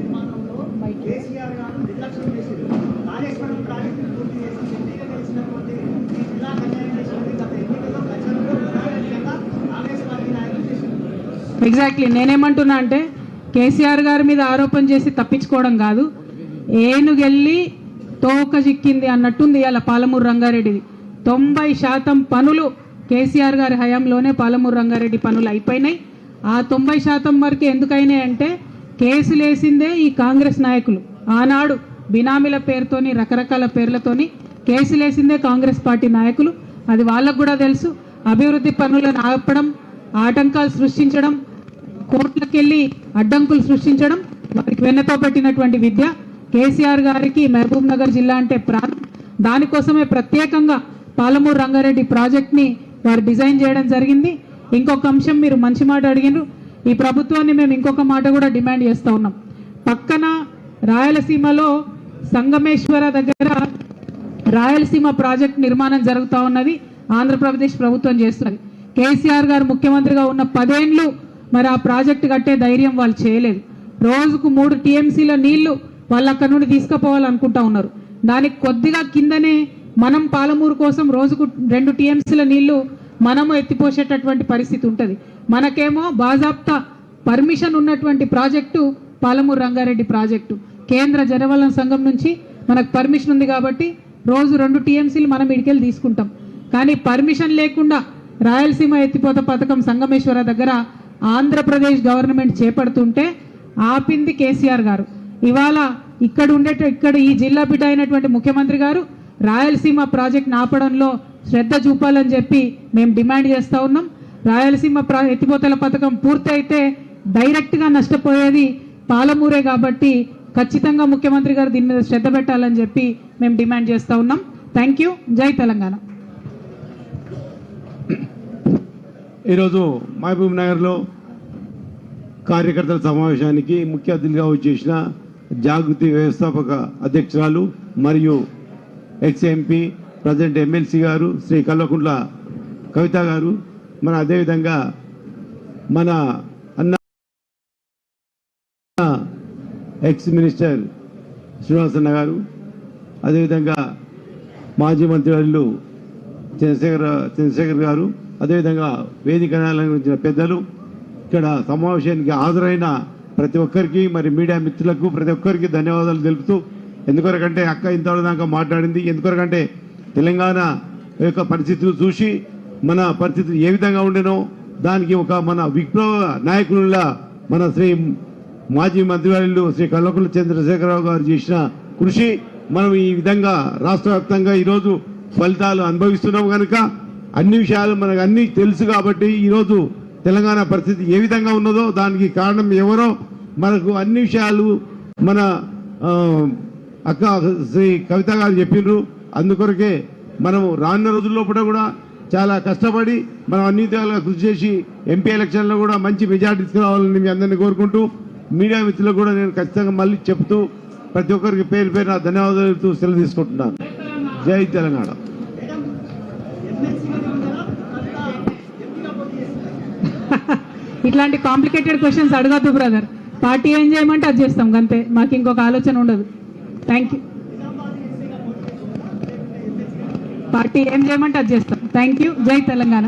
నిర్మాణంలో కేసీఆర్ గారు నిర్లక్ష్యం చేశారు కాళేశ్వరం ప్రాజెక్టును పూర్తి చేసి ఎంపీగా గెలిచినటువంటి ఈ జిల్లా గత ఎన్నికల్లో కాంగ్రెస్ పార్టీ నాయకులు చేశారు ఎగ్జాక్ట్లీ నేనేమంటున్నా అంటే కేసీఆర్ గారి మీద ఆరోపణ చేసి తప్పించుకోవడం కాదు. ఏనుగెళ్ళి తోక చిక్కింది అన్నట్టుంది ఇవాళ పాలమూరు రంగారెడ్డిది. తొంభై శాతం పనులు కేసీఆర్ గారి హయాంలోనే పాలమూరు రంగారెడ్డి పనులు అయిపోయినాయి. ఆ తొంభై శాతం వరకు ఎందుకైనాయి అంటే కేసులేసిందే ఈ కాంగ్రెస్ నాయకులు. ఆనాడు బినామీల పేరుతోని రకరకాల పేర్లతోని కేసులేసిందే కాంగ్రెస్ పార్టీ నాయకులు. అది వాళ్ళకు కూడా తెలుసు. అభివృద్ధి పనులను ఆపడం ఆటంకాలు సృష్టించడం కోర్టులకెళ్ళి అడ్డంకులు సృష్టించడం వారికి వెన్నతో పెట్టినటువంటి విద్య. కేసీఆర్ గారికి మహబూబ్ నగర్ జిల్లా అంటే ప్రాణం. దానికోసమే ప్రత్యేకంగా పాలమూరు రంగారెడ్డి ప్రాజెక్ట్ని వారు డిజైన్ చేయడం జరిగింది. ఇంకొక అంశం మీరు మంచి మాట అడిగినారు. ఈ ప్రభుత్వాన్ని మేము ఇంకొక మాట కూడా డిమాండ్ చేస్తూ ఉన్నాం. పక్కన రాయలసీమలో సంగమేశ్వర దగ్గర రాయలసీమ ప్రాజెక్ట్ నిర్మాణం జరుగుతూ ఉన్నది. ఆంధ్రప్రదేశ్ ప్రభుత్వం చేస్తున్నది కేసీఆర్ గారు ముఖ్యమంత్రిగా ఉన్న పదేండ్లు మరి ఆ ప్రాజెక్టు కట్టే ధైర్యం వాళ్ళు చేయలేదు. రోజుకు మూడు టీఎంసీల నీళ్ళు వాళ్ళు అక్కడ నుండి తీసుకుపోవాలనుకుంటా ఉన్నారు. దానికి కొద్దిగా కిందనే మనం పాలమూరు కోసం రోజుకు రెండు టీఎంసీల నీళ్ళు మనము ఎత్తిపోసేటటువంటి పరిస్థితి ఉంటుంది. మనకేమో బాజాప్తా పర్మిషన్ ఉన్నటువంటి ప్రాజెక్టు పాలమూరు రంగారెడ్డి ప్రాజెక్టు. కేంద్ర జనవలన సంఘం నుంచి మనకు పర్మిషన్ ఉంది కాబట్టి రోజు రెండు టీఎంసీలు మనం ఇడికెళ్ళి తీసుకుంటాం. కానీ పర్మిషన్ లేకుండా రాయలసీమ ఎత్తిపోత పథకం సంగమేశ్వర దగ్గర ఆంధ్రప్రదేశ్ గవర్నమెంట్ చేపడుతుంటే ఆపింది కేసీఆర్ గారు. ఇవాళ ఇక్కడ ఉండేట ఇక్కడ ఈ జిల్లా బిడ్డ అయినటువంటి ముఖ్యమంత్రి గారు రాయలసీమ ప్రాజెక్ట్ ఆపడంలో శ్రద్ధ చూపాలని చెప్పి మేము డిమాండ్ చేస్తూ ఉన్నాం. రాయలసీమ ఎత్తిపోతల పథకం పూర్తి అయితే డైరెక్ట్గా నష్టపోయేది పాలమూరే కాబట్టి ఖచ్చితంగా ముఖ్యమంత్రి గారు దీని మీద శ్రద్ధ పెట్టాలని చెప్పి మేము డిమాండ్ చేస్తూ ఉన్నాం. థ్యాంక్ యూ జై తెలంగాణ. ఈరోజు మహబూబ్ నగర్లో కార్యకర్తల సమావేశానికి ముఖ్య అతిథిగా వచ్చేసిన జాగృతి వ్యవస్థాపక అధ్యక్షురాలు మరియు హెచ్ఎంపీ ప్రజెంట్ ఎమ్మెల్సీ గారు శ్రీ కల్వకుంట్ల కవిత గారు మన అదేవిధంగా మన అన్న ఎక్స్ మినిస్టర్ శ్రీనివాసన్న గారు అదేవిధంగా మాజీ మంత్రివర్యులు చంద్రశేఖర్ చంద్రశేఖర్ గారు అదేవిధంగా వేదిక అలంకరించిన పెద్దలు ఇక్కడ సమావేశానికి హాజరైన ప్రతి ఒక్కరికి మరి మీడియా మిత్రులకు ప్రతి ఒక్కరికి ధన్యవాదాలు తెలుపుతూ ఎందుకొరకంటే అక్క ఇంతవరకు దాకా మాట్లాడింది ఎందుకొరకంటే తెలంగాణ యొక్క పరిస్థితులు చూసి మన పరిస్థితి ఏ విధంగా ఉండేనో దానికి ఒక మన విప్లవ నాయకుల మన శ్రీ మాజీ మంత్రివర్యులు శ్రీ కల్వకుంట్ల చంద్రశేఖరరావు గారు చేసిన కృషి మనం ఈ విధంగా రాష్ట్ర వ్యాప్తంగా ఈరోజు ఫలితాలు అనుభవిస్తున్నాం కనుక అన్ని విషయాలు మనకు అన్ని తెలుసు కాబట్టి ఈరోజు తెలంగాణ పరిస్థితి ఏ విధంగా ఉన్నదో దానికి కారణం ఎవరో మనకు అన్ని విషయాలు మన అక్క శ్రీ కవిత గారు చెప్పిండ్రు అందుకొరకే మనం రానున్న రోజుల్లో కూడా చాలా కష్టపడి మనం అన్ని విధాలుగా కృషి చేసి ఎంపీ ఎలక్షన్లో కూడా మంచి మెజార్టీ తీసుకురావాలని మీ అందరినీ కోరుకుంటూ మీడియా మిత్రులకు కూడా నేను ఖచ్చితంగా మళ్ళీ చెప్తూ ప్రతి ఒక్కరికి పేరు పేరు నా ధన్యవాదాలు సెలవు తీసుకుంటున్నాను. జై తెలంగాణ. ఇట్లాంటి కాంప్లికేటెడ్ క్వశ్చన్స్ అడగద్దు బ్రదర్ పార్టీ ఏం చేయమంటే అది చేస్తాం అంతే. మాకు ఇంకొక ఆలోచన ఉండదు. థ్యాంక్ యూ పార్టీ ఏం చేయమంటే అది చేస్తాం. థ్యాంక్ యూ జై తెలంగాణ.